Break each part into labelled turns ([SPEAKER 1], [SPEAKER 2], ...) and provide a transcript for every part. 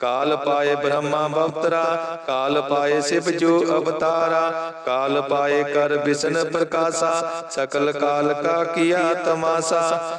[SPEAKER 1] ਕਾਲ ਪਾਏ ਬ੍ਰਹਮਾ ਬਵਤਰਾ, ਕਾਲ ਪਾਏ ਸਿਵ ਜੋ ਅਵਤਾਰਾ, ਕਾਲ ਪਾਏ ਕਰ ਵਿਸ਼ਨ ਪ੍ਰਕਾਸ਼ਾ, ਸਕਲ ਕਾਲ ਕਾ ਕੀਆ ਤਮਾਸਾ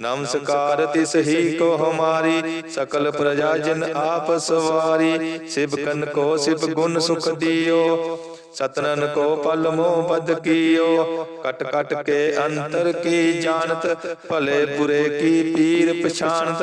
[SPEAKER 1] ਨਮਸਕਾਰ ਤਿਸ ਹੀ ਕੋ ਹਮਾਰੀ ਸਕਲ ਪ੍ਰਜਾ ਜਨ ਆਪ ਸਵਾਰੀ ਸਿਵ ਕਨ ਕੋ ਸਿਵ ਗੁਣ ਸੁਖ ਦਿਓ। ਸਤਨਨ ਕੋ ਪਲ ਮੋ ਬਦ ਕੀਓ। ਕਟ ਕਟ ਕੇ ਅੰਤਰ ਕੀ ਜਾਣਤ ਭਲੇ ਬੁਰੇ ਕੀ ਪੀਰ ਪਛਾਨਤ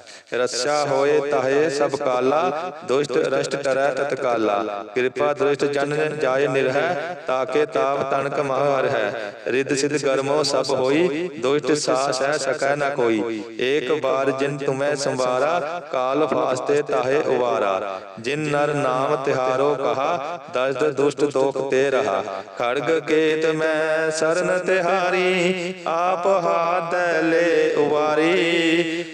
[SPEAKER 1] ਰੱਸਾ ਹੋਏ ਤਹੇ ਸਭ ਕਾਲਾ, ਦੁਸ਼ਟ ਰਸ਼ਟ ਕਰੈ ਤਤਕਾਲਾ ਕਿਰਪਾ ਦ੍ਰਿਸ਼ਟ ਜਨ ਜਾਏ ਨਿਰਹਿ, ਤਾਕੇ ਤਾਪ ਤਣਕ ਮਹਾਰ ਹੈ। ਰਿੱਧ ਸਿਧ ਕਰਮੋ ਸਭ ਹੋਈ, ਦੁਸ਼ਟ ਸਾ ਸਹਿ ਸਕੈ ਨਾ ਕੋਈ। ਏਕ ਬਾਰ ਜਿਨ ਤੁਮੈ ਸੰਵਾਰਾ, ਕਾਲ ਫਾਸਤੇ ਤਾਹੇ ਉਵਾਰਾ। ਜਿਨ ਨਰ ਨਾਮ ਤਿਹਾਰੋ ਕਹਾ, ਦਸਤ ਦੁਸ਼ਟ ਦੋਖ ਤੇ ਰਹਾ। ਖੜਗ ਕੇਤ ਮੈਂ ਸਰਨ ਤਿਹਾਰੀ, ਆਪ ਹਾਦੈ ਲੈ ਉਵਾਰੀ।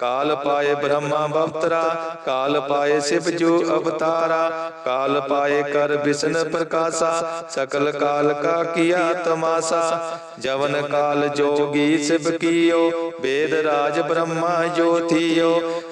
[SPEAKER 1] ਕਾਲ ਪਾਏ ਬ੍ਰਹਮਾ ਬਵਤਰਾ, ਕਾਲ ਪਾਏ ਸਿਵ ਜੋ ਅਵਤਾਰਾ, ਕਾਲ ਪਾਏ ਕਰ ਬਿਸ਼ਨ ਪ੍ਰਕਾਸ਼ਾ, ਸਕਲ ਕਾਲ ਕਾ ਕੀਆ ਤਮਾਸਾ। ਜਵਨ ਕਾਲ ਜੋਗੀ ਸਿਵ ਕੀਓ, ਵੇਦ ਰਾਜ ਬ੍ਰਹਮਾ ਜੋਤੀਓ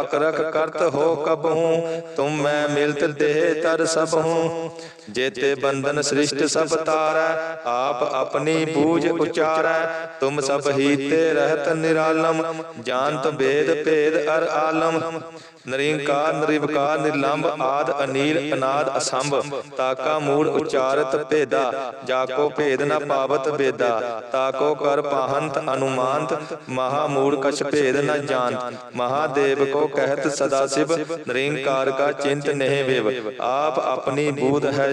[SPEAKER 1] ਅਕਰਖ ਕਰਤ ਹੋ ਕਬਹੂ ਤੁਮ ਮੈਂ ਮਿਲਤ ਦੇਹ ਤਰ ਸਭ ਹੂੰ ਜੇਤੇ ਬੰਧਨ ਸ੍ਰਿਸ਼ਟ ਸਭ ਤਾਰੈ, ਆਪ ਆਪਣੀ ਬੂਝ ਉਚਾਰੈ। ਤੁਮ ਸਭ ਹੀ ਤੇ ਰਹਿਤ ਨਿਰਾਲਮ, ਜਾਣਤ ਵੇਦ ਭੇਦ ਅਰ ਆਲਮ। ਨਰਿੰਕਾਰ, ਨਿਰਵਕਾਰ ਨਿਰਲੰਭ ਆਦ ਅਨੀਲ, ਅਨਾਦ ਅਸੰਭ, ਤਾਕਾ ਮੂੜ ਉਚਾਰਤ ਭੇਦਾ। ਜਾਕੋ ਭੇਦ ਨ ਪਾਵਤ ਬੇਦਾ, ਤਾਕੋ ਕਰ ਪਾਹੰਤ ਅਨੁਮਾਨਤ, ਮਹਾ ਮੂੜ ਕਛ ਭੇਦ ਨ ਜਾਣਤ। ਮਹਾਦੇਵ ਕੋ ਕਹਿਤ ਸਦਾ ਸਿਵ, ਨਿਰੰਕਾਰ ਕਾ ਚਿੰਤ ਨਹਿ ਵਿਵ। ਆਪ ਆਪਣੀ ਬੂਧ ਹੈ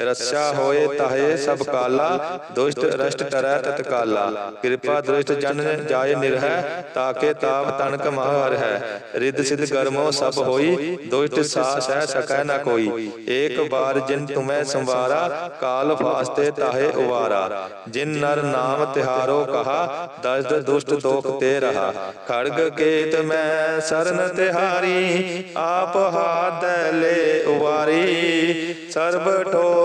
[SPEAKER 1] ਰੱਛਾ ਹੋਏ ਤਾਹੇ ਸਭ ਕਾਲਾ, ਦੁਸ਼ਟ ਰਸ਼ਟ ਟਰੈ ਤਤਕਾਲਾ ਕਿਰਪਾ ਦ੍ਰਿਸ਼ਟ ਜਨ ਜਾਏ ਨਿਰਹਿ, ਤਾਕੇ ਤਾਪ ਤਨਕ ਮਹਰ ਹੈ। ਰਿੱਧ ਸਿਧ ਕਰਮੋ ਸਭ ਹੋਈ, ਦੁਸ਼ਟ ਸਾ ਸਹਿ ਸਕੈ ਨ ਕੋਈ। ਏਕ ਬਾਰ ਜਿਨ ਤੁਮੈ ਸੰਵਾਰਾ, ਕਾਲ ਫਾਸਤੇ ਤਾਹੇ ਉਵਾਰਾ। ਜਿਨ ਨਰ ਨਾਮ ਤਿਹਾਰੋ ਕਹਾ ਦਸਦ ਦੁਸ਼ਟ ਦੋਖ ਤੇ ਰਹਾ। ਖੜਗ ਕੇਤ ਮੈਂ ਸਰਨ ਤਿਹਾਰੀ, ਆਪ ਹਾਥ ਲੈ ਉਵਾਰੀ। ਸਰਬ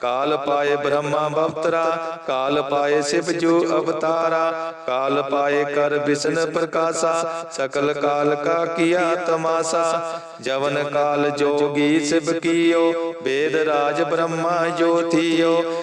[SPEAKER 1] ਕਾਲ ਪਾਏ ਬ੍ਰਹਮਾ ਬਵਤਰਾ ਕਾਲ ਪਾਏ ਸਿਵ ਜੋ ਅਵਤਾਰਾ, ਕਾਲ ਪਾਏ ਕਰ ਬਿਸ਼ਨ ਪ੍ਰਕਾਸ਼ਾ, ਸਕਲ ਕਾਲ ਕਾ ਕੀਆ ਤਮਾਸਾ। ਜਵਨ ਕਾਲ ਜੋਗੀ ਸਿਵ ਕੀਓ, ਵੇਦ ਰਾਜ ਬ੍ਰਹਮਾ ਜੋ ਥੀਓ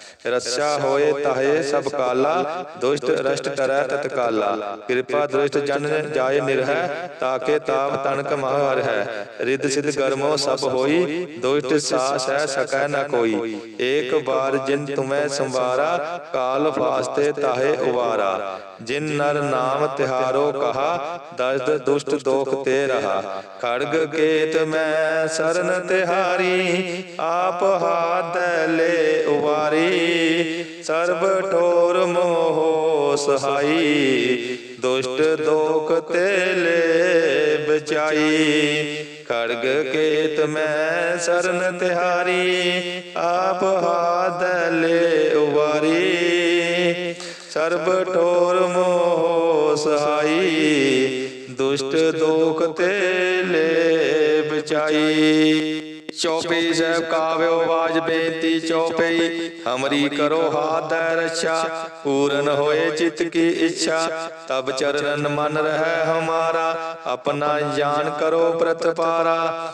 [SPEAKER 1] ਰਸਾ ਹੋਏ ਤਾਹੇ ਸਭ ਕਾਲਾ, ਦੁਸ਼ਟ ਰਸ਼ਟ ਕਰੈ ਤਤਕਾਲਾ ਕਿਰਪਾ ਦ੍ਰਿਸ਼ਟ ਜਨ ਜਾਏ ਨਿਰਹਿ, ਤਾਕੇ ਤਾਪ ਤਨਕ ਮਹਰ ਹੈ। ਰਿੱਧ ਸਿਧ ਗਰਮੋ ਸਭ ਹੋਈ, ਦੁਸ਼ਟ ਸਾਸ ਹੈ ਸਕੈ ਨ ਕੋਈ। ਏਕ ਬਾਰ ਜਿਨ ਤੁਮੈ ਸੰਵਾਰਾ, ਕਾਲ ਫਾਸਤੇ ਤਾਹੇ ਉਵਾਰਾ। ਜਿਨ ਨਰ ਨਾਮ ਤਿਹਾਰੋ ਕਹਾ, ਦਸਦ ਦੁਸ਼ਟ ਦੋਖ ਤੇ ਰਹਾ। ਖੜਗ ਕੇਤ ਮੈਂ ਸਰਨ ਤਿਹਾਰੀ, ਆਪ ਹਾਥ ਲੈ ਉਵਾਰੀ। ਸਰਬ ਠੋਰ ਮੋਹ ਸਹਾਈ, ਦੁਸ਼ਟ ਦੋਖ ਤੇ ਲੈ ਬਚਾਈ। ਖੜਗ ਕੇਤ ਮੈਂ ਸਰਨ ਤਿਹਾਰੀ, ਆਪ ਹਾਥ ਲੈ ਉਵਾਰੀ। ਸਰਬ ਠੋਰ ਸਹਾਈ, ਦੁਸ਼ਟ ਦੋਖ ਤੇ ਲੈ ਬਚਾਈ ਚੌਪਈ ਸਾਹਿਬ ਕਾਵਿਓ ਬਾਜ ਬੇਨਤੀ ਚੌਪਈ ਹਮਰੀ ਕਰੋ ਹਾਥ ਦੈ ਪੂਰਨ ਹੋਏ ਚਿਤ ਕੀ ਇੱਛਾ। ਤਬ ਚਰਨ ਮਨ ਰਹਿ ਹਮਾਰਾ, ਆਪਣਾ ਜਾਨ ਕਰੋ ਪ੍ਰਤਪਾਰਾ।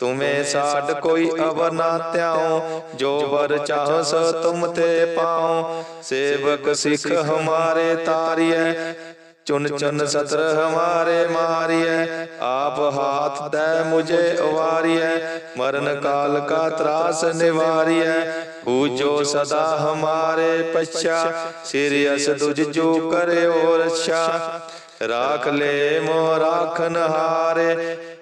[SPEAKER 1] ਤੁਮੇ ਸਾਡ ਕੋਈ ਅਵਰ ਨਾ ਧਿਆਉ ਜੋ ਵਰ ਚਾਹੋ ਤੁਮ ਤੇ ਪਾਉ ਸੇਵਕ ਸਿੱਖ ਹਮਾਰੇ ਤਾਰੀਐ, ਚੁਨ ਚੁਨ ਸਤਰ ਹਮਾਰੇ ਮਾਰੀਐ। ਆਪ ਹਾਥ ਦੈ ਮੁਝੇ ਉਵਾਰੀਐ ਮਰਨ ਕਾਲ ਕਾ ਤਰਾਸ ਨਿਵਾਰੀਐ। ਪੂਜੋ ਸਦਾ ਹਮਾਰੇ ਪਛਾ, ਸਿਰ ਅਸ ਦੁਜ ਜੋ ਕਰਿਓ ਰਛਾ। ਰਾਖ ਲੈ ਮੋ ਰਾਖਨ ਹਾਰੇ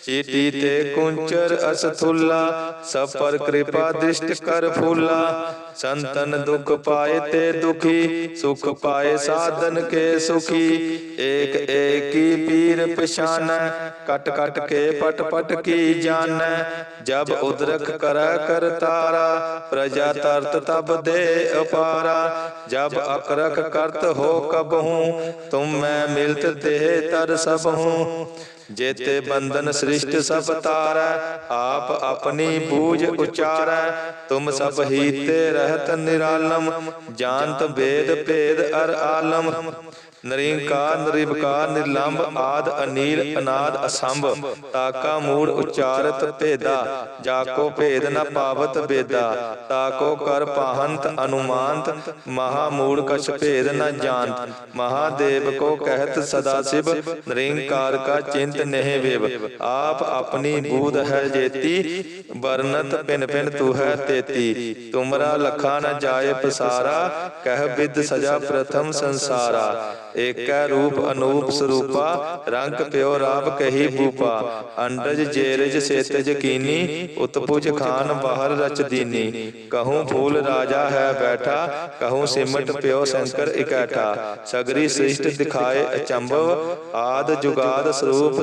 [SPEAKER 1] ਪਛਾਨਤ ਚੀਟੀ ਤੇ ਕੁੰਚਰ ਅਸਥੁੱਲਾ ਸਭ ਪਰ ਕਿਰਪਾ ਦ੍ਰਿਸ਼ਟ ਕਰ ਫੂਲਾ ਸੰਤਨ ਦੁਖ ਪਾਏ ਤੇ ਦੁਖੀ ਸੁਖ ਪਾਏ ਸਾਧਨ ਕੇ ਸੁਖੀ ਏਕ ਏਕੀ ਪੀਰ ਪਛਾਨੈ ਕਟ ਕਟ ਕੇ ਪਟ ਪਟ ਕੀ ਜਾਣੈ ਜਬ ਉਦਰਖ ਕਰੈ ਕਰ ਤਾਰਾ ਪ੍ਰਜਾ ਤਰਤ ਤਬ ਦੇ ਅਪਾਰਾ ਜਬ ਅਕਰਖ ਕਰਤ ਹੋ ਕਬਹੂ ਤੁਮ ਮੈਂ ਮਿਲਤ ਤੇ ਤਰ ਸਭ ਹੂੰ ਜੇਤੇ ਬੰਧਨ ਸ੍ਰਿਸ਼ਟ ਸਭ ਤਾਰੈ, ਆਪ ਆਪਣੀ ਬੂਝ ਉਚਾਰੈ, ਤੁਮ ਸਭ ਹੀਤੇ ਰਹਿਤ ਨਿਰਾਲਮ, ਜਾਣਤ ਵੇਦ ਭੇਦ ਅਰ ਆਲਮ। ਨਰਿੰਕਾਰ ਨਿਰਵਕਾਰ ਨਿਰਲੰਭ ਆਦ ਅਨੀਲ, ਅਨਾਦ ਅਸੰਭ, ਤਾਕਾ ਮੂੜ ਉਚਾਰਤ ਭੇਦਾ, ਜਾਕੋ ਭੇਦ ਨ ਪਾਵਤ ਬੇਦਾ, ਤਾਕੋ ਕਰ ਪਾਹੰਤ ਅਨੁਮਾਨਤ, ਮਹਾ ਮੂੜ ਕਛ ਭੇਦ ਨ ਜਾਣਤ। ਮਹਾਦੇਵ ਕੋ ਕਹਿਤ ਸਦਾ ਸਿਵ, ਨਿਰੰਕਾਰ ਕਾ ਚਿੰਤ ਨਹਿ ਵਿਵ ਆਪ ਆਪਣੀ ਬੂਧ ਹੈ ਜੇਤੀ, ਵਰਨਤ ਪਿਨ ਪਿਨ ਤੂ ਹੈ ਤੇਤੀ। ਤੁਮਰਾ ਲਖਾ ਨ ਜਾਏ ਪਸਾਰਾ, ਕਹਿ ਬਿਦ ਸਜਾ ਪ੍ਰਥਮ ਸੰਸਾਰਾ। ਏਕੈ ਰੂਪ ਅਨੂਪ ਸਰੂਪਾ, ਰੰਗ ਪਿਓ ਰਾਪ ਕਹੀ ਭੂਪਾ। ਅੰਡਜ ਜੇਰਜ ਸੇਤਜ ਕੀਨੀ, ਉਤਪੁਜ ਖਾਨ ਬਾਹਰ ਰਚ ਦੀਨੀ। ਕਹੂੰ ਫੂਲ ਰਾਜਾ ਹੈ ਬੈਠਾ, ਕਹੂੰ ਸਿਮਟ ਪਿਓ ਸ਼ੰਕਰ ਇਕੈਠਾ। ਸਗਰੀ ਸ੍ਰਿਸ਼ਟ ਦਿਖਾਏ ਅਚੰਭਵ, ਆਦ ਜੁਗਾਦ ਸਰੂਪ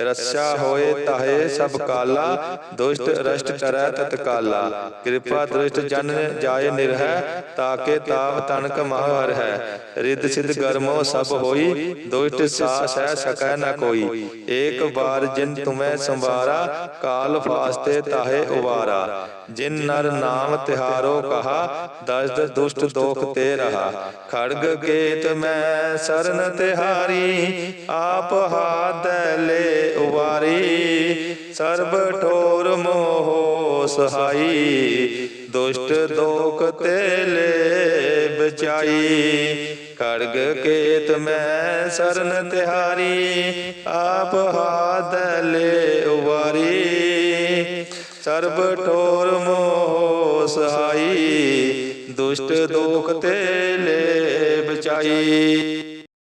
[SPEAKER 1] ਰੱਛਾ ਹੋਏ ਤਾਹੇ ਸਭ ਕਾਲਾ, ਦੁਸ਼ਟ ਰਸ਼ਟ ਕਰੈ ਤਤਕਾਲਾ ਕਿਰਪਾ ਦ੍ਰਿਸ਼ਟ ਜਨ ਜਾਏ ਨਿਰਹੈ, ਤਾਕੇ ਤਾਪ ਤਨਕ ਮਹਰ ਹੈ ਰਿੱਧ ਸਿਧ ਗਰਮੋ ਸਭ ਹੋਈ, ਦੁਸ਼ਟ ਸਾ ਸਹਿ ਸਕੈ ਨ ਕੋਈ। ਏਕ ਬਾਰ ਜਿਨ ਤੁਮੈ ਸੰਵਾਰਾ, ਕਾਲ ਫਾਸਤੇ ਤਾਹੇ ਉਵਾਰਾ। ਜਿਨ ਨਰ ਨਾਮ ਤਿਹਾਰੋ ਕਹਾ ਦਸ ਦੁਸ਼ਟ ਦੋਖ ਤੇ ਰਹਾ। ਖੜਗ ਕੇਤ ਮੈਂ ਸਰਨ ਤਿਹਾਰੀ ਆਪ ਹਾਥ ਲੈ ਉਵਾਰੀ। ਸਰਬ ਠੋਰ ਮੋਹ ਸਹਾਈ ਦੁਸ਼ਟ ਦੋਖ ਤੇ ਲੈ ਬਚਾਈ। ਖੜਗ ਕੇਤ ਮੈਂ ਸਰਨ ਤਿਹਾਰੀ ਆਪ ਹਾਥ ਲੈ ਉਵਾਰੀ। ਸਰਬ ਠੋਰ ਸਹਾਈ ਦੁਸ਼ਟ ਦੋਖ ਤੇ ਲੈ ਬਚਾਈ